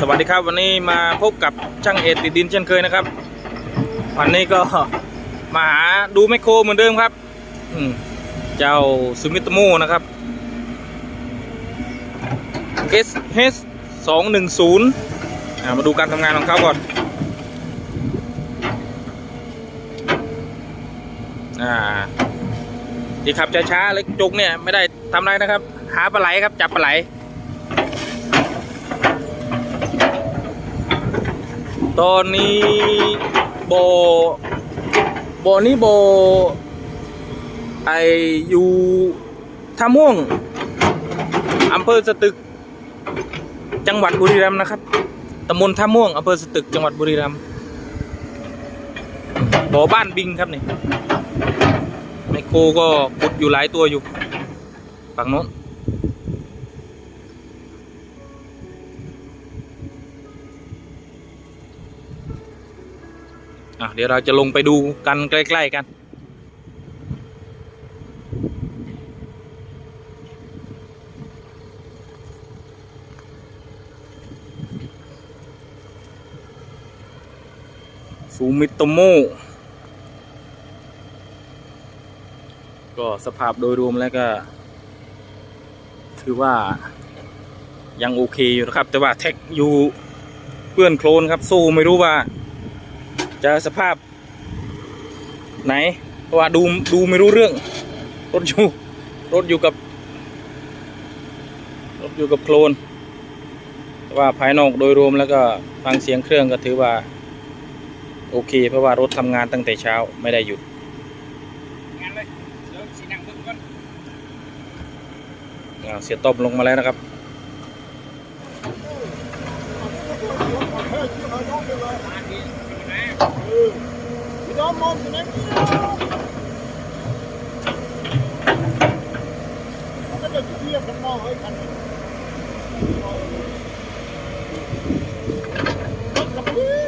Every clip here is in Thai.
สวัสดีครับวันนี้มาพบกับช่างเอดติดดินเช่นเคยนะครับ วันนี้ก็มาหาดูแมคโครเหมือนเดิมครับเจ้าซูมิตโมนะครับ S H สองหนึ่งศูนย์มาดูการทำงานของเขาก่อนอ่าดีขับช้าๆเล็กจุกเนี่ยไม่ได้ทำอะไรนะครับ หาปลาไหลครับจับปลาไหล ตอนนี้โบโบนี่โบไออยู่ท่าม่วงอำเภอสตึก จังหวัดบุรีรัมย์นะครับตำบลท่าม่วงอำเภอสตึกจังหวัดบุรีรัมย์บ่อบ้านบิงครับนี่ไมโครก็ขุดอยู่หลายตัวอยู่ฝั่งโน้น อะเดี๋ยวเราจะลงไปดูกันใกล้ ๆ กันฟูมิโตโมก็สภาพโดยรวมแล้วก็ ถือว่ายังโอเคอยู่นะครับ แต่ว่าแท็กอยู่เปื้อนโคลนครับสู้ไม่รู้ว่า จะสภาพไหน เพราะว่าดูดูไม่รู้เรื่อง รถอยู่รถอยู่กับ รถอยู่กับโคลนว่าภายนอกโดยรวมแล้วก็ฟังเสียงเครื่องก็ถือว่า โอเค เพราะว่ารถทำงานตั้งแต่เช้าไม่ได้หยุดเสียต้มลงมาแล้วนะครับอมมองสินะเขา ก็จะเทียบกันมองไอ้คันนี้รถกระบะ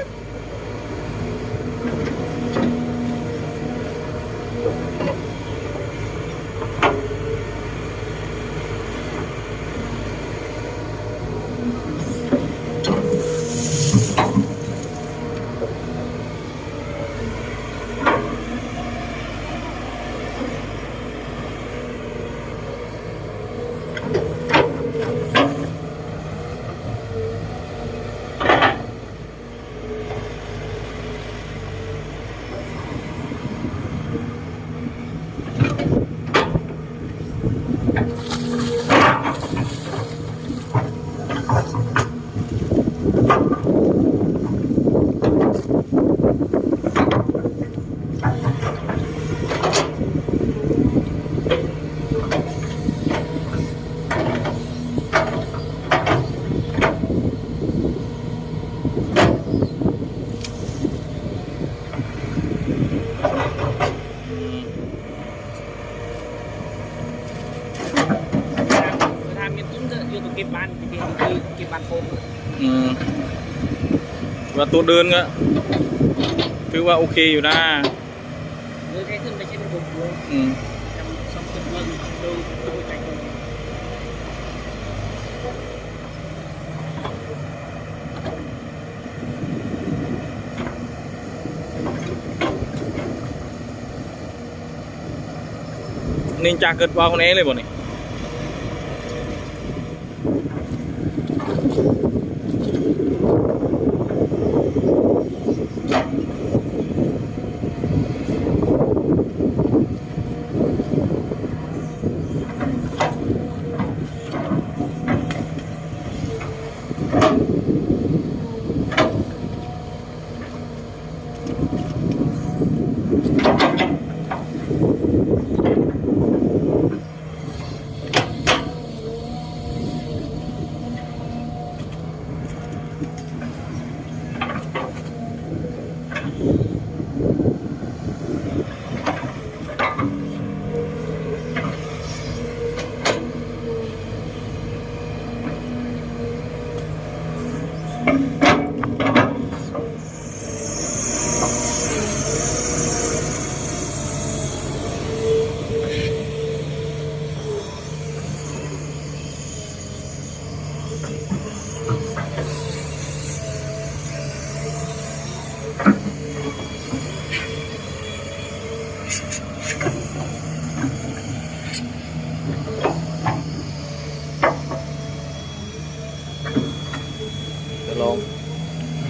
ทำมีตุ้นก็อยู่ตรงเก็บบ้านจริงๆคือเก็บบ้านโคม อืม ว่าตัวเดินก็ถือว่าโอเคอยู่นะหรือแค่ขึ้นไปเช่นระบบดูอืมจำสมจุดเบิ่งดูดูใจดูนินจาเกิดวาวคนนี้เลยบ่นี่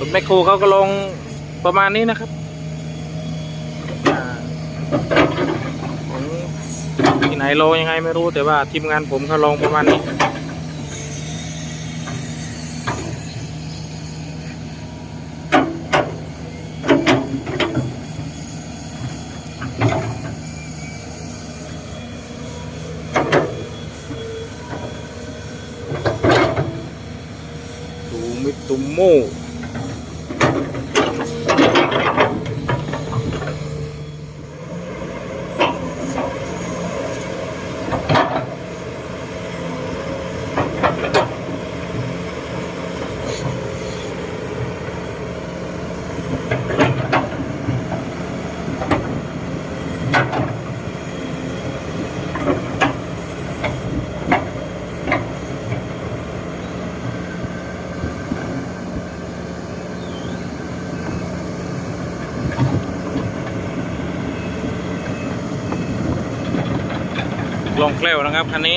รถแมคโครเขาก็ลงประมาณนี้นะครับของที่ไหนโลยังไงไม่รู้แต่ว่าทีมงานผมเขาลงประมาณนี้ตูมิตุโม ลงเกล้วนะครับคันนี้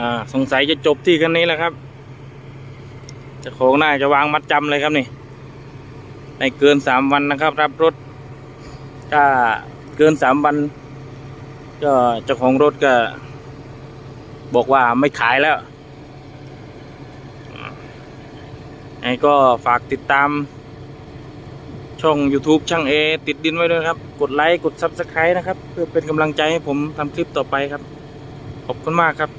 อ่าสงสัยจะจบที่คันนี้แหละครับจะโของน่าจะวางมัดจำเลยครับนี่ในเกินสามวันนะครับ รับรถถ้าเกินสามวัน ก็เจ้าของรถก็ บอกว่าไม่ขายแล้วไอ้ก็ฝากติดตามช่อง YouTube ช่างเอติดดินไว้ด้วยครับ กดไลค์ กด Subscribe นะครับ เพื่อเป็นกำลังใจให้ผมทำคลิปต่อไปครับ ขอบคุณมากครับ